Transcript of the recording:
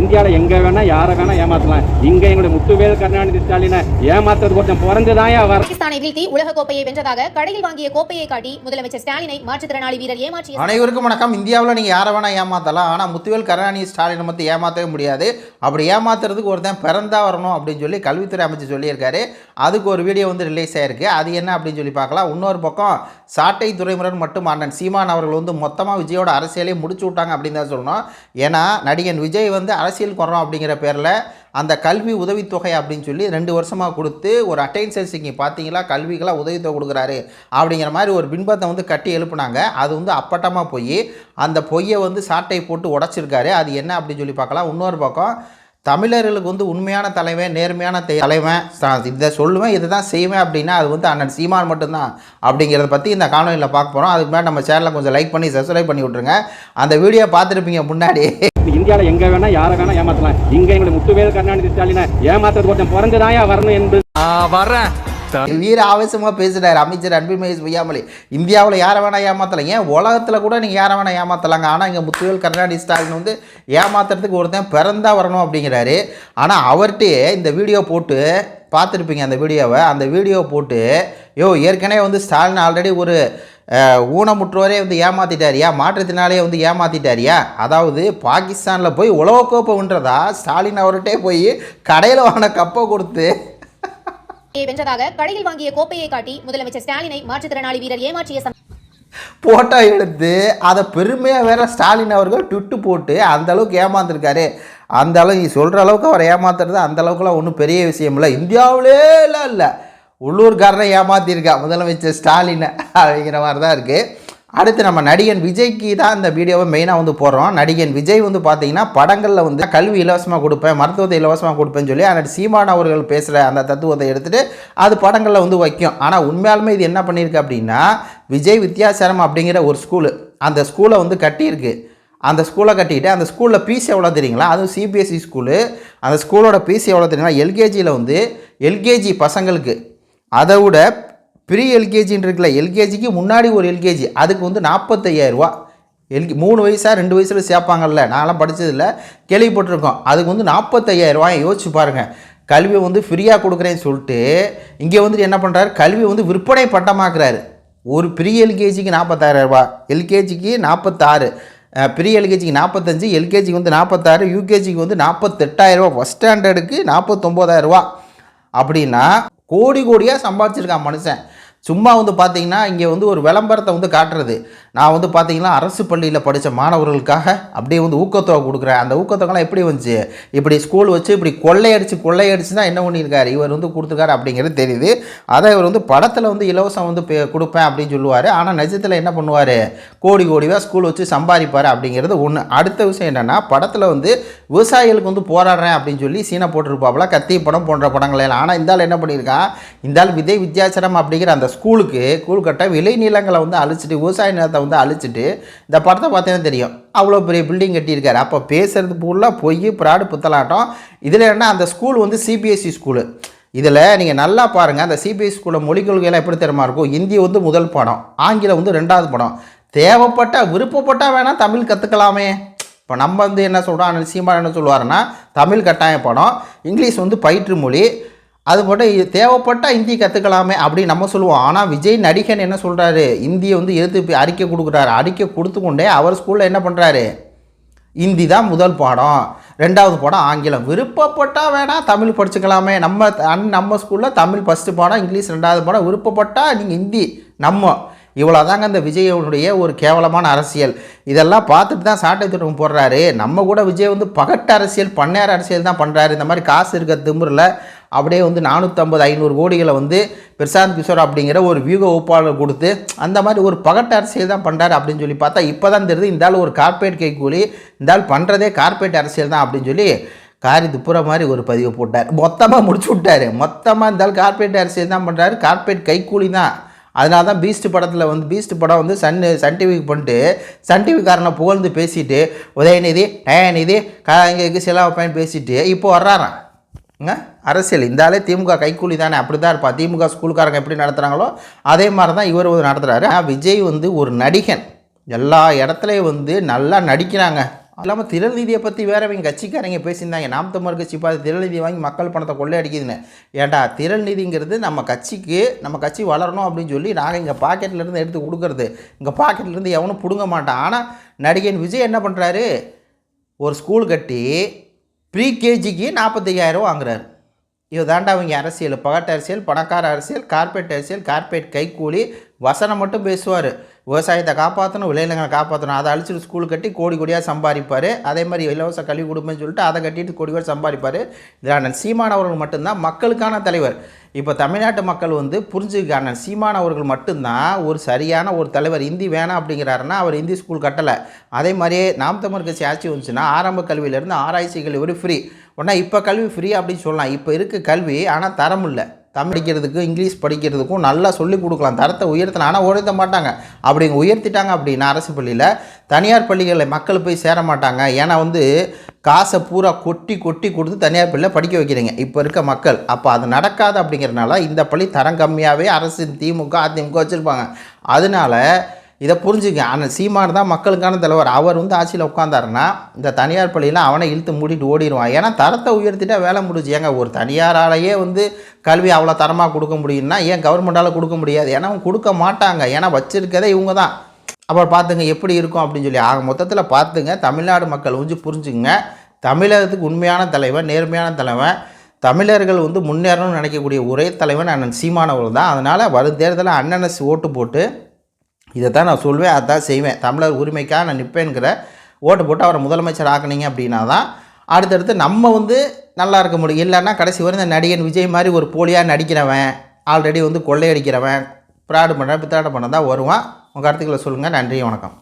இந்தியாவில் எங்க வேணா யாரை வேணா ஏமாத்தலாம். இங்க எங்களுடைய முத்துவேல் கருணாநிதி ஸ்டாலினை ஏமாத்துறது ஒருத்தன் பிறந்துதான் வர பாகிஸ்தானை வீழ்த்தி உலக கோப்பையை வென்றதாக கடையில் வாங்கிய கோப்பையை காட்டி முதலமைச்சர் ஸ்டாலினை மாற்றுத்திறனாளி வீரர் ஏமாற்றிய அனைவருக்கும் வணக்கம். இந்தியாவில் நீங்கள் யாரை வேணால் ஏமாற்றலாம் ஆனால் முத்துவேல் கருணாநிதி ஸ்டாலினை மட்டும் ஏமாற்றவே முடியாது. அப்படி ஏமாத்துறதுக்கு ஒருத்தன் பிறந்தா வரணும் அப்படின்னு சொல்லி கல்வித்துறை அமைச்சர் சொல்லியிருக்காரு. அதுக்கு ஒரு வீடியோ வந்து ரிலீஸ் ஆயிருக்கு. அது என்ன அப்படின்னு சொல்லி பார்க்கலாம். இன்னொரு பக்கம் சாட்டை துறைமுருகன் மட்டும் அண்ணன் சீமான் அவர்கள் வந்து மொத்தமாக விஜயோட அரசியலே முடிச்சு விட்டாங்க அப்படின்னு தான் சொல்லணும். ஏன்னா நடிகன் விஜய் வந்து அரசியல் குறோம் அப்படிங்கிற பேரில் அந்த கல்வி உதவித்தொகை அப்படின்னு சொல்லி ரெண்டு வருஷமாக கொடுத்து ஒரு அட்டைன்சன்ஸ் இங்கே பார்த்தீங்களா கல்விக்கெல்லாம் உதவித்தொகை கொடுக்குறாரு அப்படிங்கிற மாதிரி ஒரு பின்பத்தை வந்து கட்டி எழுப்புனாங்க. அது வந்து அப்பட்டமாக போய் அந்த பொய்யை வந்து சாட்டை போட்டு உடச்சிருக்காரு. அது என்ன அப்படின்னு சொல்லி பார்க்கலாம். இன்னொரு பக்கம் தமிழர்களுக்கு வந்து உண்மையான தலைவன் நேர்மையான தலைவன். இதை சொல்லுவேன் இதை தான் செய்வேன் அப்படின்னா அது வந்து அண்ணன் சீமான் மட்டும்தான் அப்படிங்கிறத பற்றி இந்த காணொலியில் பார்க்க போகிறோம் அதுக்கு மேலே நம்ம சேனலை கொஞ்சம் லைக் பண்ணி சப்ஸ்கிரைப் பண்ணி விட்ருங்க அந்த வீடியோ பார்த்துருப்பீங்க முன்னாடி. இந்தியாவில் எங்க வேணா யாரை வேணா ஏமாத்தலாம். இங்க எங்களுடைய முத்துவேல் கருணாநிதி ஸ்டாலினை ஏமாத்துறது ஒருத்தன் பிறந்துதான் வரணும் என்பது. வரேன். வீர ஆவேசமாக பேசுகிறார் அமைச்சர் அன்பில் மகேஷ் பொய்யாமொழி. இந்தியாவில் யாரை வேணால் ஏமாற்றலாம் ஏன் உலகத்தில் கூட நீங்கள் யாரை வேணால் ஏமாற்றலாங்க ஆனால் இங்கே முத்துவேல் கருணாநிதி ஸ்டாலின் வந்து ஏமாத்துறதுக்கு ஒருத்தன் பிறந்தா வரணும் அப்படிங்கிறாரு. ஆனால் அவர்கிட்டே இந்த வீடியோ போட்டு பார்த்துருப்பீங்க அந்த வீடியோவை. அந்த வீடியோ போட்டு யோ ஏற்கனவே வந்து ஸ்டாலின் ஆல்ரெடி ஒரு ஊனமுற்றோரே வந்து ஏமாத்திட்டாரியா? மாற்றுத்தினாலே வந்து ஏமாத்திட்டாரியா? அதாவது பாகிஸ்தானில் போய் உலகக்கோப்பை வென்றதா? ஸ்டாலின் அவர்கிட்டே போய் கடையில் வாங்கின கப்பை கொடுத்து. வென்றதாக கடையில் வாங்கிய கோப்பையை காட்டி முதலமைச்சர் ஸ்டாலினை மாற்றுத்திறனாளி வீரர் ஏமாற்றிய ஃபோட்டோ எடுத்து அதை பெருமையாக வேற ஸ்டாலின் அவர்கள் ட்விட்டு போட்டு அந்த அளவுக்கு ஏமாந்துருக்காரு. அந்த அளவுக்கு சொல்கிற அளவுக்கு அவர் ஏமாத்துறது அந்த அளவுக்குலாம் ஒன்றும் பெரிய விஷயம் இல்லை. இந்தியாவிலே இல்லை இல்லை. உள்ளூர்காரனை ஏமாத்தியிருக்கா முதலமைச்சர் ஸ்டாலினை அப்படிங்கிற மாதிரி தான் இருக்குது அடுத்து நம்ம நடிகன் விஜய்க்கு தான் இந்த வீடியோவை மெயினாக வந்து போடுறோம். நடிகன் விஜய் வந்து பார்த்தீங்கன்னா படங்களில் வந்து கல்வி இலவசமாக கொடுப்பேன் மருத்துவத்தை இலவசமாக கொடுப்பேன்னு சொல்லி அந்த சீமான் அவர்கள் பேசுகிற அந்த தத்துவத்தை எடுத்துகிட்டு அது படங்களில் வந்து வைக்கும். ஆனால் உண்மையாலுமே இது என்ன பண்ணியிருக்கு அப்படின்னா விஜய் வித்யாசாரம் அப்படிங்கிற ஒரு ஸ்கூலு அந்த ஸ்கூலை வந்து கட்டியிருக்கு. அந்த ஸ்கூலை கட்டிட்டு அந்த ஸ்கூலில் பீஸ் எவ்வளோ தெரியுங்களா? அதுவும் சிபிஎஸ்சி ஸ்கூலு அந்த ஸ்கூலோட பீஸ் எவ்வளோ தெரியுங்களா? எல்கேஜியில் வந்து எல்கேஜி பசங்களுக்கு அதை விட ப்ரீ எல்கேஜின்னு இருக்குல்ல எல்கேஜிக்கு முன்னாடி ஒரு எல்கேஜி அதுக்கு வந்து நாற்பத்தையாயிரரூவா எல்கி மூணு வயசாக ரெண்டு வயசில் சேர்ப்பாங்கல்ல நான்லாம் படித்ததில்ல கேள்விப்பட்டிருக்கோம். அதுக்கு வந்து நாற்பத்தையாயிரரூவா யோசிச்சு பாருங்கள் கல்வியை வந்து ஃப்ரீயாக கொடுக்குறேன்னு சொல்லிட்டு இங்கே வந்துட்டு என்ன பண்ணுறாரு கல்வியை வந்து விற்பனை பட்டமாக்குறாரு. ஒரு ப்ரீ எல்கேஜிக்கு நாற்பத்தாயிரரூபா எல்கேஜிக்கு நாற்பத்தாறு ப்ரீ எல்கேஜிக்கு நாற்பத்தஞ்சு எல்கேஜிக்கு வந்து நாற்பத்தாறு யூகேஜிக்கு வந்து நாற்பத்தெட்டாயிரரூபா ஃபஸ்ட் ஸ்டாண்டர்டுக்கு நாற்பத்தொம்போதாயிரரூபா அப்படின்னா கோடி கோடியாக சம்பாதிச்சிருக்கான் மனுஷன். சும்மா வந்து பார்த்தீங்கன்னா இங்கே வந்து ஒரு விளம்பரத்தை வந்து காட்டுறது. நான் வந்து பார்த்திங்கன்னா அரசு பள்ளியில் படித்த மாணவர்களுக்காக அப்படியே வந்து ஊக்கத்தொகை கொடுக்குறேன். அந்த ஊக்கத்தொகைலாம் எப்படி வந்துச்சு? இப்படி ஸ்கூல் வச்சு இப்படி கொள்ளையடிச்சு கொள்ளையடிச்சு தான் என்ன பண்ணியிருக்காரு? இவர் வந்து கொடுத்துருக்காரு அப்படிங்கிறது தெரியுது. அதை இவர் வந்து படத்தில் வந்து இலவசம் வந்து கொடுப்பேன் அப்படின்னு சொல்லுவார். ஆனால் நிஜத்தில் என்ன பண்ணுவார்? கோடி கோடிவாக ஸ்கூல் வச்சு சம்பாதிப்பார் அப்படிங்கிறது ஒன்று அடுத்த விஷயம் என்னென்னா படத்தில் வந்து விவசாயிகளுக்கு வந்து போராடுறேன் அப்படின்னு சொல்லி சீனை போட்டிருப்பாப்புல கத்தி படம் போன்ற படங்கள் எல்லாம். ஆனால் இந்த ஆள் என்ன பண்ணியிருக்கான்? இந்த ஆள் விஜய் அப்படிங்கிற அந்த ஸ்கூலுக்கு ஸ்கூல் கட்ட விளை நிலங்களை வந்து அழிச்சிட்டு விவசாய நிலத்தை வந்து அழிச்சிட்டு இந்த படத்தை பார்த்தீங்கன்னா தெரியும். அவ்வளோ பெரிய பில்டிங் கட்டியிருக்காரு. அப்போ பேசுகிறது ஃபுல்லாக பொய் ப்ராடு புத்தலாட்டம். இதில் என்ன அந்த ஸ்கூல் வந்து சிபிஎஸ்சி ஸ்கூலு இதில் நீங்கள் நல்லா பாருங்கள் அந்த சிபிஎஸ்சி ஸ்கூலில் மொழிக் கொள்கையெல்லாம் எப்படி தெரியுமா இருக்கும்? ஹிந்தி வந்து முதல் படம் ஆங்கிலம் வந்து ரெண்டாவது படம். தேவைப்பட்ட விருப்பப்பட்டால் வேணால் தமிழ் கற்றுக்கலாமே இப்போ நம்ம வந்து என்ன சொல்கிறோம் சீமான் என்ன சொல்லுவாருன்னா தமிழ் கட்டாய படம் இங்கிலீஷ் வந்து பயிற்று மொழி. அது மட்டும் தேவைப்பட்டால் ஹிந்தி கற்றுக்கலாமே அப்படின்னு நம்ம சொல்லுவோம். ஆனால் விஜய் நடிகன் என்ன சொல்கிறாரு இந்தியை வந்து எதிர்த்து போய் அறிக்கை கொடுக்குறாரு. அறிக்கை கொடுத்து கொண்டே அவர் ஸ்கூலில் என்ன பண்ணுறாரு ஹிந்தி தான் முதல் பாடம். ரெண்டாவது பாடம் ஆங்கிலம். விருப்பப்பட்டால் வேணால் தமிழ் படிச்சுக்கலாமே. நம்ம அன் நம்ம ஸ்கூலில் தமிழ் ஃபஸ்ட்டு பாடம் இங்கிலீஷ் ரெண்டாவது பாடம். விருப்பப்பட்டால் நீங்கள் ஹிந்தி நம்ம. இவ்வளோதாங்க இந்த விஜயனுடைய ஒரு கேவலமான அரசியல். இதெல்லாம் பார்த்துட்டு தான் சாட்டை திட்டம் போடுறாரு. நம்ம கூட விஜய் வந்து பகட்டு அரசியல் பண்ணையார் அரசியல் தான் பண்ணுறாரு இந்த மாதிரி காசு இருக்க திமுறில் அப்படியே வந்து நானூற்றம்பது ஐநூறு கோடிகளை வந்து பிரசாந்த் கிஷோர் அப்படிங்கிற ஒரு வியூக ஒப்பாளர் கொடுத்து அந்த மாதிரி ஒரு பகட்டு அரசியல் தான் பண்ணுறாரு அப்படின்னு சொல்லி பார்த்தா இப்போ தான் தெரியுது இந்த ஆள் ஒரு கார்ப்பரேட் கைக்கூலி இந்த ஆள் பண்ணுறதே கார்ப்பரேட் அரசியல் தான் அப்படின்னு சொல்லி காரி துப்புற மாதிரி ஒரு பதிவு போட்டார். மொத்தமாக முடிச்சு விட்டார். மொத்தமாக இந்த ஆள் கார்ப்பரேட் அரசியல் தான் பண்ணுறாரு கார்ப்பரேட் கைக்கூலி தான். அதனால தான் பீஸ்ட் படத்தில் வந்து பீஸ்ட் படம் வந்து சன் சன் டிவிக்கு பண்ணிட்டு சன் டிவிக்காரனை புகழ்ந்து பேசிட்டு உதயநிதி நயநிதி கலைஞருக்கு சிலாவை பயன் பேசிட்டு இப்போ வர்றாரான் அரசியல். இந்த ஆளே திமுக கைக்கூலி தானே. அப்படி தான் இருப்பா. திமுக ஸ்கூல்காரங்க எப்படி நடத்துகிறாங்களோ அதே மாதிரி தான் இவர் வந்து நடத்துகிறாரு ஆனால் விஜய் வந்து ஒரு நடிகன். எல்லா இடத்துலையும் வந்து நல்லா நடிக்கிறாங்க. இல்லாமல் திருநிதியை பற்றி வேற இவங்க கட்சிக்காரங்க பேசியிருந்தாங்க. நாம் தமிழர் கட்சி பார்த்து திரள்நிதி வாங்கி மக்கள் பணத்தை கொள்ளையடிக்குதுன்னு ஏன்டா திரள்நிதிங்கிறது நம்ம கட்சிக்கு நம்ம கட்சி வளரணும் அப்படின்னு சொல்லி நாங்கள் இங்கே பாக்கெட்லேருந்து எடுத்து கொடுக்குறது. இங்கே பாக்கெட்லேருந்து எவனும் பிடுங்க மாட்டான். ஆனால் நடிகன் விஜய் என்ன பண்ணுறாரு ஒரு ஸ்கூல் கட்டி ப்ரீ கேஜிக்கு நாற்பத்தையாயிரம் வாங்குறாரு. இதுதாண்டா அவங்க அரசியல் பகட்டு அரசியல் பணக்கார அரசியல் கார்பரேட் அரசியல் கார்பரேட் கைக்கூலி வசனம் மட்டும் பேசுவார். விவசாயத்தை காப்பாற்றணும் விளைநிலங்களை காப்பாற்றணும் அதை அழிச்சிட்டு ஸ்கூல் கட்டி கோடி கோடியாக சம்பாதிப்பார். அதே மாதிரி இலவச கல்வி கொடுப்பேன்னு சொல்லிட்டு அதை கட்டிட்டு கோடி கோடி சம்பாதிப்பார். இதில் சீமான் அவர்கள் மட்டும்தான் மக்களுக்கான தலைவர். இப்போ தமிழ்நாட்டு மக்கள் வந்து புரிஞ்சுக்க அண்ணன் சீமான் அவர்கள் மட்டும்தான் ஒரு சரியான ஒரு தலைவர். இந்தி வேணாம் அப்படிங்கிறாருன்னா அவர் இந்தி ஸ்கூல் கட்டலை. அதே மாதிரியே நாம் தமிழ் கட்சி ஆட்சி வந்துச்சுன்னா ஆரம்ப கல்வியிலேருந்து ஆராய்ச்சி கல்வி ஒரு ஃப்ரீ உடனே இப்போ கல்வி ஃப்ரீ அப்படின்னு சொல்லலாம். இப்போ இருக்க கல்வி ஆனால் தரம் இல்லை. தமிழ் படிக்கிறதுக்கும் இங்கிலீஷ் படிக்கிறதுக்கும் நல்லா சொல்லிக் கொடுக்கலாம். தரத்தை உயர்த்தலாம் ஆனால் உயர்த்த மாட்டாங்க. அப்படிங்க உயர்த்திட்டாங்க அப்படின்னா அரசு பள்ளியில் தனியார் பள்ளிகளில் மக்கள் போய் சேர மாட்டாங்க. ஏன்னா வந்து காசை பூரா கொட்டி கொட்டி கொடுத்து தனியார் பள்ளியில் படிக்க வைக்கிறீங்க. இப்போ இருக்க மக்கள். அப்போ அது நடக்காது அப்படிங்கிறனால இந்த பள்ளி தரம் கம்மியாகவே அரசு திமுக அதிமுக வச்சுருப்பாங்க. அதனால இதை புரிஞ்சுக்க. ஆனால் சீமான் தான் மக்களுக்கான தலைவர். அவர் வந்து ஆட்சியில் உட்காந்தாருன்னா இந்த தனியார் பள்ளியில் அவனை இழுத்து மூடிட்டு ஓடிடுவான். ஏன்னா தரத்தை உயர்த்திட்டா வேலை முடிஞ்சு ஏங்க ஒரு தனியாராலேயே வந்து கல்வி அவ்வளோ தரமாக கொடுக்க முடியும்னா ஏன் கவர்மெண்டால் கொடுக்க முடியாது? ஏன்னா அவங்க கொடுக்க மாட்டாங்க. ஏன்னா வச்சிருக்கதே இவங்க தான். அப்புறம் பார்த்துங்க எப்படி இருக்கும் அப்படின்னு சொல்லி. ஆக மொத்தத்தில் பார்த்துங்க தமிழ்நாடு மக்கள் வந்து புரிஞ்சுங்க தமிழகத்துக்கு உண்மையான தலைவன் நேர்மையான தலைவன் தமிழர்கள் வந்து முன்னேறணும்னு நினைக்கக்கூடிய ஒரே தலைவன் அண்ணன் சீமானவர் தான். அதனால் வரும் தேர்தலில் அண்ணனஸ் ஓட்டு போட்டு இதை தான் நான் சொல்வேன் அதான் செய்வேன். தமிழர் உரிமைக்காக நான் நிற்பேங்கிற ஓட்டு போட்டு அவரை முதலமைச்சர் ஆக்குனீங்க அப்படின்னா தான் அடுத்தடுத்து நம்ம வந்து நல்லா இருக்க முடியும். இல்லைன்னா கடைசி வரை இந்த நடிகன் விஜய் மாதிரி ஒரு போலியாக நடிக்கிறவன் ஆல்ரெடி வந்து கொள்ளையடிக்கிறவன் பிராடு பண்ண பித்தாடு பண்ண தான் வருவான். உங்கள் கருத்துக்களை சொல்லுங்கள் நன்றி வணக்கம்.